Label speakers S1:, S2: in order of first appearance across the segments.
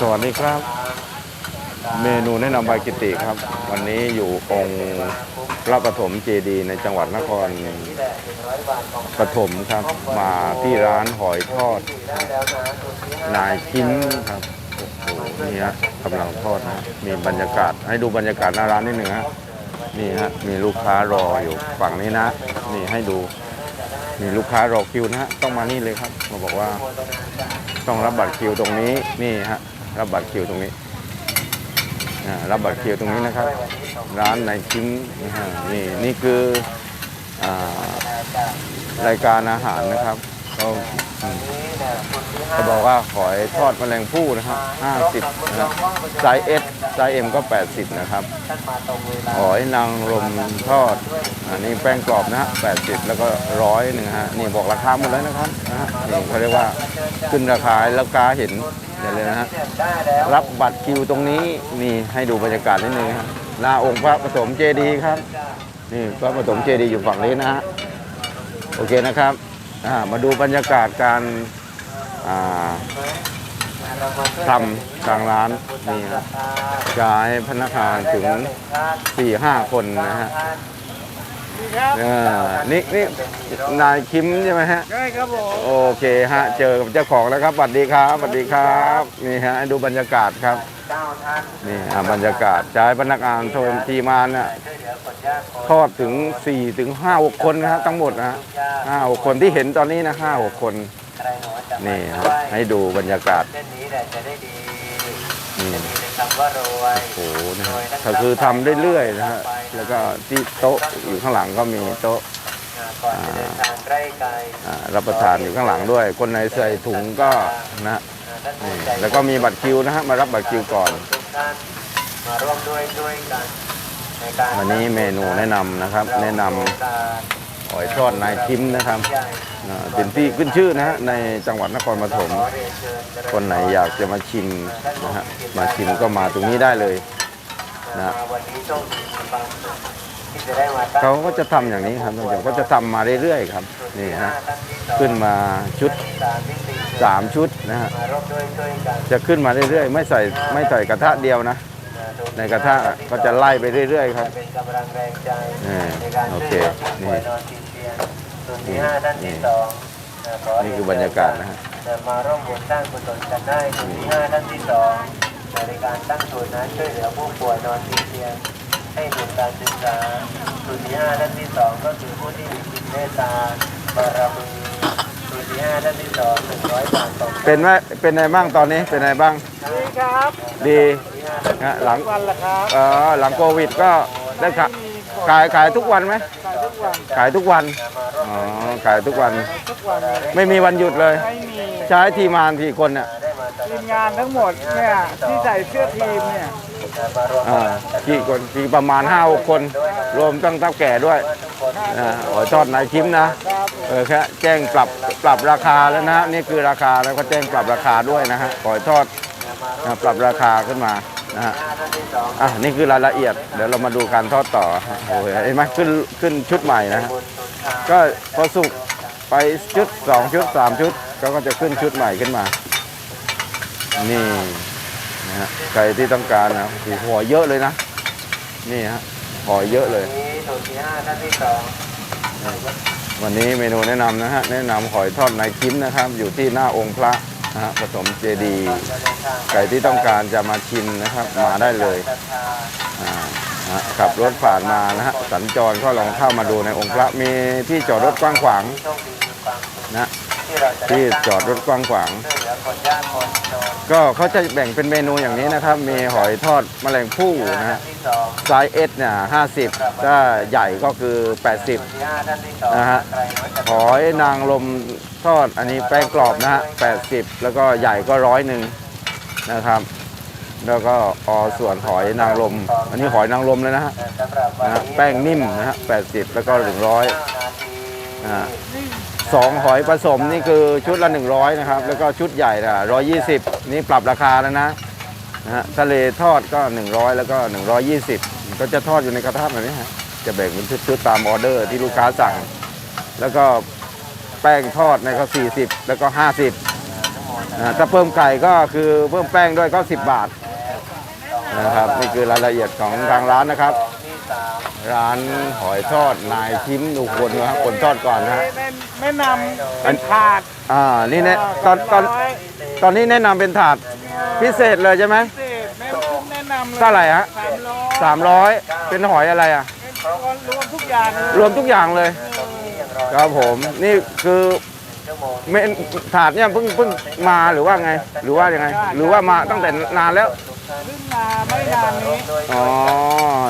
S1: สวัสดีครับ เมนูแนะนำใบกิติครับ วันนี้อยู่องค์พระปฐมเจดีในจังหวัดนครปฐมครับ มาที่ร้านหอยทอด นายชิ้นครับโอ้โหนี่ฮะกำลังทอดนะมีบรรยากาศ ให้ดูบรรยากาศหน้าร้านนิดหนึ่งฮะนี่ฮะมีลูกค้ารออยู่ฝั่งนี้นะ นี่ให้ดู มีลูกค้ารอคิวนะฮะต้องมานี่เลยครับมาบอกว่า ต้องรับบัตรคิวตรงนี้นี่ฮะรับบัตรคิวตรงนี้รับบัตรคิวตรงนี้นะครับ ร้านในชิ้งนี่นี่คืออรายการอาหารนะครับก็อืมเขาบอกว่าหอยทอดแมลงภู่นะครับ50นะครับไซส์ S ไซส์ M ก็ 80 นะครับหอยนางรมทอด อันนี้แป้งกรอบนะฮะ80 แล้วก็ร้อยหนึ่งฮะ นี่บอกราคาหมดแล้วนะครับนะฮะนี่เขาเรียกว่าขึ้นราคาแล้วกาเห็นอย่าเลยนะฮะ รับบัตรคิวตรงนี้นี่ให้ดูบรรยากาศนิดนึงฮะหน้าองค์พระปฐมเจดีย์ครับ นี่พระปฐมเจดีย์อยู่ฝั่งนี้นะฮะ โอเคนะครับอ่ามาดูบรรยากาศการอ่า ทำกลางร้านนี่ครับจะให้พนักงานถึงสี่ห้าคนนะฮะเออนี่นี่นายคิมใช่ไหมฮะ
S2: ใช่ครับผม
S1: โอเคฮะเจอกับเจ้าของแล้วครับสวัสดีครับสวัสดีครับนี่ฮะให้ดูบรรยากาศครับนี่อะบรรยากาศใช้พนักงานโทรทีมานน่ะทอดถึง4ถึง5 6คนนะฮะทั้งหมดนะฮะห้าหกคนที่เห็นตอนนี้นะ ห้าหกคนนี่ฮะให้ดูบรรยากาศ
S3: เส้นนี้แหละจะได้ดี
S1: นี่
S3: จะมีแต่คำว่ารวย
S1: โอ้โหนะฮะก็คือทำเรื่อยๆนะฮะแล้วก็ที่โต๊ะอยู่ข้างหลังก็มีโต๊ะ
S3: ก่อนจะเดินทางใกล้ไกล
S1: อ่ารับประทานอยู่ข้างหลังด้วย คนในใส่ถุงก็นะ
S3: ท่าน
S1: นี่
S3: ผู้ใจ
S1: แล้วก็มีบัตรคิวนะฮะมารับบัตรคิวก่อน
S3: ทุกท่านมาร่วมด้วยช่วยกันในการ
S1: วันนี้เมนูแนะนำนะครับ แนะนำ หอยทอดนายคิมนะครับเป็นที่ขึ้นชื่อนะฮะในจังหวัดนครปฐมคนไหนอยากจะมาชิมนะฮะมาชิมก็มาตรงนี้ได้เลยนะเขาก็จะทำอย่างนี้ครับท่านผู้ชมก็จะทำมาเรื่อยๆครับนี่ฮะขึ้นมาชุด
S3: สาม
S1: ชุดนะฮะจะขึ้นมาเรื่อยๆ ไม่ใส่ไม่ใส่กระทะเดียวนะ ในกระทะก็จะไล่ไปเรื่อยๆครับ
S3: เป็นกำลังแรงใจ
S1: โอเค
S3: นอนติดเตียง ส่วนที่ห้าท่านที่สองะข
S1: นี่คือบรรยากาศนะฮะ
S3: จะมาร่วมบุญสร้างกุศลกันได้ส่วนที่ห้าท่านที่สองในการตั้งศูนย์นั้นช่วยเหลือผู้ป่วยนอนติดเตียงให้ทุนการศึกษาส่วนที่ห้าท่านที่สองก็คือผู้ที่มีจิตเมตตาบารมีส่วนที่ห้าท่านที่สองหนึ่งร้อยบาทต่อ
S1: เป็นไหมเป็นไงบ้างตอนนี้ เป็นไงบ้าง
S2: ดีครับ
S1: ดีนะหลัง
S2: วันละครับ
S1: เออหลังโควิดก็ได้ขะขายขายทุกวันไหม
S2: ขายทุกวัน
S1: ขายทุกวัน อ๋อ ขายทุกวัน
S2: ทุกวันเลย
S1: ไม่มีวันหยุดเลย
S2: ไม่มี
S1: ใช้ทีมงานกี่คนเนี่ย
S2: ทีมงานทั้งหมดเนี่ยที่ใส่เสื้อทีมเนี่ย
S1: อ่ากี่คนกี่ประมาณ5้าคน รวมตั้งเต้าแก่ด้วยนะขอทอดนายคิมนะครับเออแค่แจ้งปรับปรับราคาแล้วนะฮะนี่คือราคาแล้วก็แจ้งปรับราคาด้วยนะฮะขอทอดนะปรับราคาขึ้นมา นะฮะอะนี่คือรายละเอียด เดี๋ยวเรามาดูการทอดต่อโอ้ยเห็นไหมขึ้นขึ้นชุดใหม่นะฮะก็พอสุกไปชุดสองชุดสามชุดเขาก็จะขึ้นชุดใหม่ขึ้นมา นี่นะฮะใครที่ต้องการนะโอ้หอยเยอะเลยนะ นี่ฮะหอยเยอะเลย
S3: วันนี้
S1: เมนูแนะนำนะฮะแนะนำหอยทอดนายคิมนะครับ อยู่ที่หน้าองค์พระ นะฮะผสมเจดี ไก่ที่ต้องการจะมาชิมนะครับ มาได้เลยอ่านะฮะขับรถผ่านมานะฮะสัญจรก็ลองเข้ามาดูในองค์พระมีที่จอดรถกว้างขวางนะ
S3: ที่จ
S1: อดรถกว้างขวาง
S3: ก็
S1: เขาจะแบ่งเป็นเมนูอย่างนี้นะครับ มีหอยทอดแมลงภู่นะฮะไซส์เอสเนี่ยห้าสิบถ้าใหญ่ก็คือ 80
S3: นที่สอง
S1: นะฮะหอยนางรมทอดอันนี้แป้งกรอบนะฮะ80แล้วก็ใหญ่ก็ร้อยหนึ่งนะครับ แล้วก็ออส่วนหอยนางรมอันนี้หอยนางรมเลยนะฮะ
S3: สำหรับวันะ
S1: ฮะแป้งนิ่มนะฮะ80แล้วก็100
S3: เก้านาที
S1: อ่าสองหอยผสมนี่คือชุดละ 100 นะครับ แล้วก็ชุดใหญ่ละ120 นี่ปรับราคาแล้วนะนะฮะทะเลทอดก็ 100 แล้วก็ 120 ก็จะทอดอยู่ในกระทะแบบนี้ฮะจะแบ่งเป็นชุดๆตามออเดอร์ที่ลูกค้าสั่ง แล้วก็แป้งทอดในก็40 แล้วก็ 50นะถ้าเพิ่มไก่ก็คือเพิ่มแป้งด้วยก็ 10 บาทนะครับนี่คือรายละเอียดของทางร้านนะครับ ร้านหอยทอดนายชิมดูคนนะครับคนทอดก่อนนะฮะ
S2: แนะนำเป็นถาด
S1: อ่านี่เนี่ยตอนตอน
S2: ร้ย
S1: ตอนนี้แนะนำเป็นถาดพิเศษเลยใช่ไหม
S2: พิเศษแนะแนะนำเลย
S1: เท่าไหร่ฮะ
S2: สามร้อย
S1: สามร้อยเป็นหอยอะไรอะ
S2: รวมทุกอย่างเลย
S1: รวมทุกอย่างเลย ครับผมนี่คือเมนถาดเนี่ยเพิ่งเพิ่งมาหรือว่าไง หรือว่ายังไง หรือว่ามาตั้งแต่นานแล้ว
S2: ขึ้นมาไม่นานนี้
S1: อ๋อ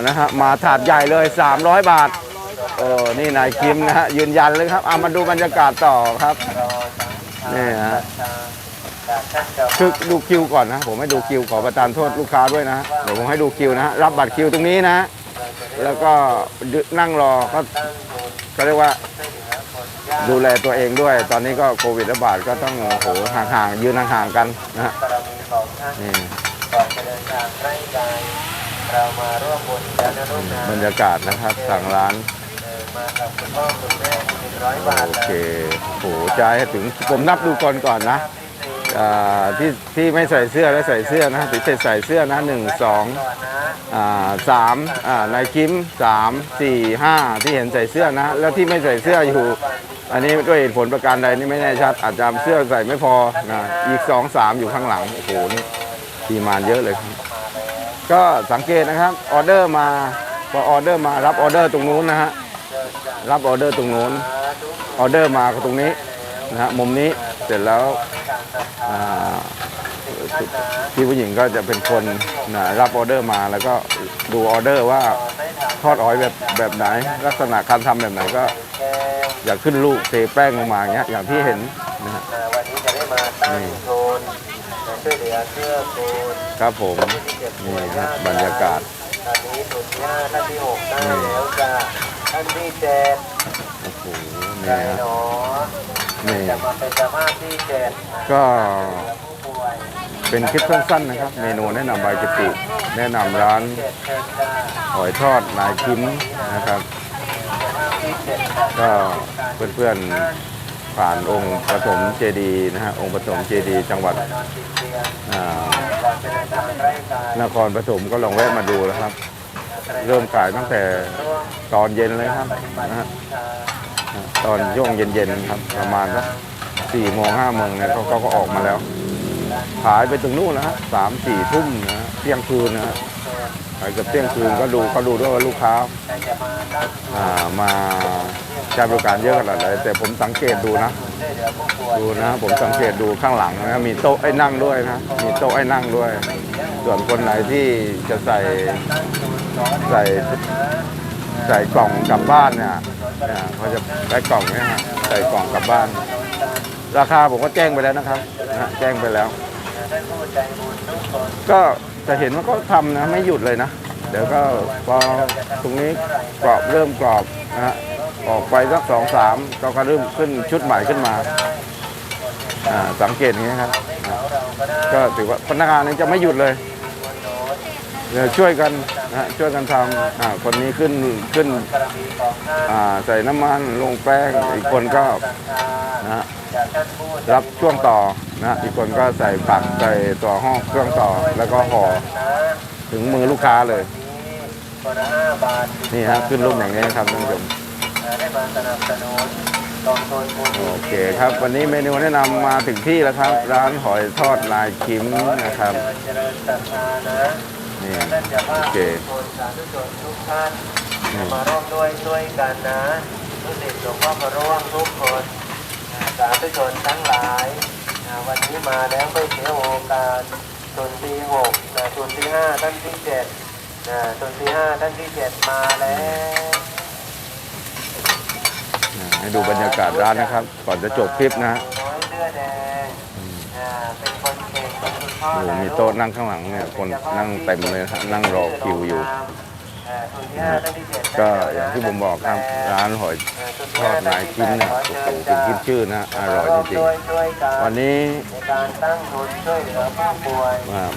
S1: นะฮะ มาถาดใหญ่เลย 300 บาท เออ นี่นายคิมนะฮะ ยืนยันเลยครับเอามาดูบรรยากาศต่อครับ นี่ฮะคือดูคิวก่อนนะ ผมให้ดูคิวขอประทานโทษลูกค้าด้วยนะ เดี๋ยวผมให้ดูคิวนะฮะรับบัตรคิวตรงนี้นะ แล้วก็นั่งรอก็ก็เรียกว่าดูแลตัวเองด้วย ตอนนี้ก็โควิดระบาดก็ต้องโอ้โหห่างๆยืนห่างๆกันนะฮะ
S3: บารมีของท่ ใกล้กายเรามาร่วมบุญกันนะลูกนะ
S1: บรรยากาศนะครับทางร้าน
S3: เออมากับคุณพ่อคุณแม่หนึ่งร้อยบาท
S1: โอ
S3: นะ
S1: เคโหใจายให้ถึงผมนับดูก่อนก่อนนะอ่าที่ที่ไม่ใส่เสื้อและใส่เสื้อนะที่ใส่เสื้อนะหนึ่งสอง
S3: ก่อนนะ
S1: อ่าสามอ่านายคิมสามสี่ห้าที่เห็นใส่เสื้อนะ แล้วที่ไม่ใส่เสื้ออยู่ อันนี้ด้วยเหตุผลประการใดนี่ไม่แน่ชัด อาจจะเสื้อใส่ไม่พอนะอีกสองสามอยู่ข้างหลัง โอ้โหนี่ทีมานเยอะเลยครับ ก็สังเกตนะครับออเดอร์มาพอออเดอร์มารับออเดอร์ตรงนู้นนะฮะรับออเดอร์ตรงนู้นออเดอร์มาก็ตรงนี้นะฮะมุมนี้เสร็จแล้วพี่ผู้หญิงก็จะเป็นคนนะรับออเดอร์มาแล้วก็ดูออเดอร์ว่าทอดอ้อยแบบแบบไหน ลักษณะการทำแบบไหนก็อยากขึ้นลูกเทแป้งลงมาอย่างเงี้ยอย่างที่เห็นนะฮะ
S3: อ่าวัน ช่วยเหลือเสื้อโทน
S1: ครับผม
S3: ที่เจ็บป่
S1: นี่
S3: วย
S1: ครับบรรยากาศ
S3: ตอนนี้สุดที่ห้าท่านที่หกได้แล้วจ้ะท่านที่เจ็ด
S1: โอ้โห
S3: ได้
S1: นี่ฮะ
S3: เนาะ
S1: นี่
S3: จะมาเป็นสภาพที่เจ็ด
S1: ก็
S3: ผู้ป่วย
S1: เป็นคลิปสั้นๆนะครับ เมนูแนะนำบายกิติแนะนำร้าน
S3: เจ็ดเชิญจ้า
S1: หอยทอดนายคิมนะครับ
S3: ที่เจ็ด
S1: ก็เพื่อนๆ ผ่านองค์ปฐมเจดีนะฮะองค์ปฐมเจดีจังหวัด
S3: น
S1: ครปฐมก็ลองแวะมาดูแล้วครับ เริ่มขายตั้งแต่ตอนเย็นเลยครับนะฮะตอนช่วงเย็นๆครับ ประมาณสักสี่โมงห้าโมงเนี่ยเขาก็ออกมาแล้ว ขายไปถึงนู่นนะฮะสามสี่ทุ่มนะเที่ยงคืนนะฮะขายเกับเที่ยงคืนก็ดูเขาดูด้วยว่าลูกค้าอ่ามา ใช้บริการเยอะขนาดไหนแต่ผมสังเกตดูนะ ดูนะ ผมสังเกตดูข้างหลังนะมีโต๊ะให้นั่งด้วยนะ มีโต๊ะให้นั่งด้วย ส่วนคนไหนที่จะใส่ใส่ใส่กล่องกลับบ้านเนี่ยเนี่ยเขาจะได้กล่องเนี่ยใส่กล่องกลับบ้าน ราคาผมก็แจ้งไปแล้วนะครับนะแจ้งไปแล้ว
S3: ก็
S1: จะเห็นว่าก็ทำนะไม่หยุดเลยนะ เดี๋ยวก็พอตรงนี้กรอบเริ่มกรอบนะฮะ ออกไปสักสองสามก็ก็เริ่มขึ้นชุดใหม่ขึ้นมาอ่าสังเกตอย่างนี้ครับ ก็ถือว่าพนักงานนี่จะไม่หยุดเลยเดี๋ยวช่วยกันนะฮะช่วยกันทำอ่าคนนี้ขึ้นขึ้น
S3: อ่า
S1: ใส่น้ำมันลงแป้งอีกคนก็นะฮะ
S3: จากท่านผู้ใจ
S1: รับช่วงต่อนะฮะอีกคนก็ใส่ปักใส่ตัวห้องเครื่องต่อแล้วก็ห่อถึงมือลูกค้าเลย
S3: นี้คนละห้าบาท
S1: นี่ฮะขึ้นรูปอย่างนี้ครับท่านผู้ชม
S3: ได้มาสนับสนุนกองทุนบุญ
S1: โอเคครับ วันนี้เมนูแนะนำมาถึงที่แล้วครับ ร้านหอยทอดนายคิมนะครับ
S3: เจริญศรัทธานะ
S1: นี่
S3: ท่านจะว่า
S1: โอเค
S3: คนสาธุชนทุกท่านมาร่วมด้วยช่วยกันนะทุกศิษย์หลวงพ่อมาร่วมทุกคนสาธุชนทั้งหลายนะวันนี้มาแล้วไม่เสียโอกาสส่วนที่หกนะส่วนที่ห้าท่านที่เจ็ดนะส่วนที่ห้าท่านที่เจ็ดมาแล้ว
S1: ให้ดูบรรยากาศร้านนะครับ ก่อนจะจบคลิปนะฮะ
S3: ดงอ่าเป็นคนเก่งเป็นคุณพ่อ
S1: โอ้โหมีโต๊ะนั่งข้างหลังเนี่ยคนนั่งเต็มเลยครับนั่งรอคิวอยู่ ก็อย่างที่ผมบอกครับร้านหอยทอดนายคิมเนี่ยโอ้โหถึงคิดชื่อนะอร่อยจริง
S3: ๆ
S1: วันนี้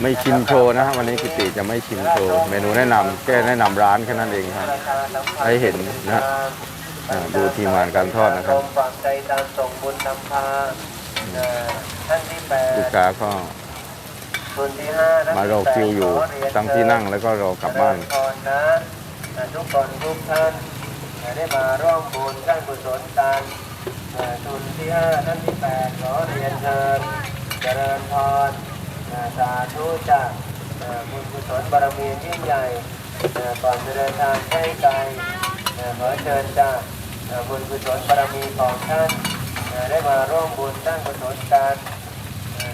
S1: ไม่ชิมโชว์นะวันนี้กิติจะไม่ชิมโชว์เมนูแนะนำแค่แนะนำร้านแค่นั้นเองครับให้เห็นนะ ดูทีมงานการทอดนะครับ
S3: ฝากใจตามส่งบุญนำพาท่านที่แปด
S1: ลูกค้าก็
S3: คนที่ห้า
S1: มารอคิวอยู่ทั้งที่นั่งแล้วก็รอกลับบ้าน
S3: นะทุกคนทุกท่านได้มาร่วมบุญสร้างกุศลกันทุนที่ห้าท่านที่แปดขอเรียนเชิญเจริญพรสาธุจ้ะอ่าบุญกุศลบารมียิ่งใหญ่อ่าก่อนจะเดินทางใกล้ไกล ขอเชิญจ้ะอ่าบุญกุศลบารมีของท่านอ่าได้มาร่วมบุญสร้างกุศลกัน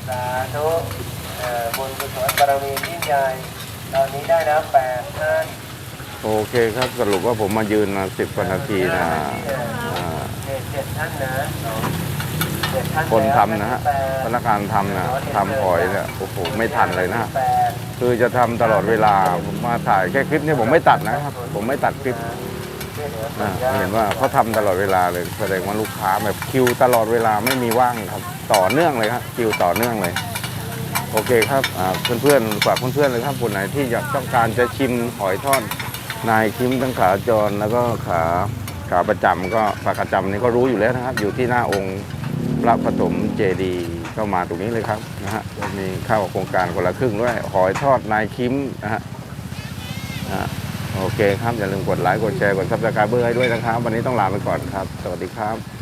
S3: สาธุเอ่อบุญกุศลบารมียิ่งใหญ่ตอนนี้ได้แล้วแปดท่าน
S1: โอเคครับสรุปว่าผมมายืนมาสิบกว่านาทีนะอ่า
S3: เจ็ดเจ็ดท่านนะเจ็ดท่าน
S1: คนทำ
S3: แล้ว
S1: นะฮะ
S3: แปด
S1: พนักงานทำนะทำหอยเนี่ยโอ้โหไม่ทันเลยนะ
S3: แปด
S1: คือจะทำตลอดเวลาผมมาถ่ายแค่คลิปนี้ผมไม่ตัดนะครับ ผมไม่ตัดคลิป
S3: ช่วยเหลื อค
S1: นะ
S3: นยา
S1: เห็นว่าเขาทำตลอดเวลาเลยแสดงว่าลูกค้าแบบคิวตลอดเวลาไม่มีว่างครับ ต่อเนื่องเลยครับคิวต่อเนื่องเลย โอเคครับอ่าเพื่อนๆฝากเพื่อนๆเลยครับคนไหนที่อยากต้องการจะชิมหอยทอดนายคิมทั้งขาจรแล้วก็ขาขาประจำก็ขาประจำนี่ก็รู้อยู่แล้วนะครับ อยู่ที่หน้าองค์พระปฐมเจดีย์ก็มาตรงนี้เลยครับนะฮะมีเข้าโครงการคนละครึ่งด้วยหอยทอดนายคิมนะฮะ โอเคครับ อย่าลืมกดไลค์ กดแชร์ กดซับสไครเบอร์ให้ด้วยนะครับ วันนี้ต้องลาไปก่อนครับ สวัสดีครับ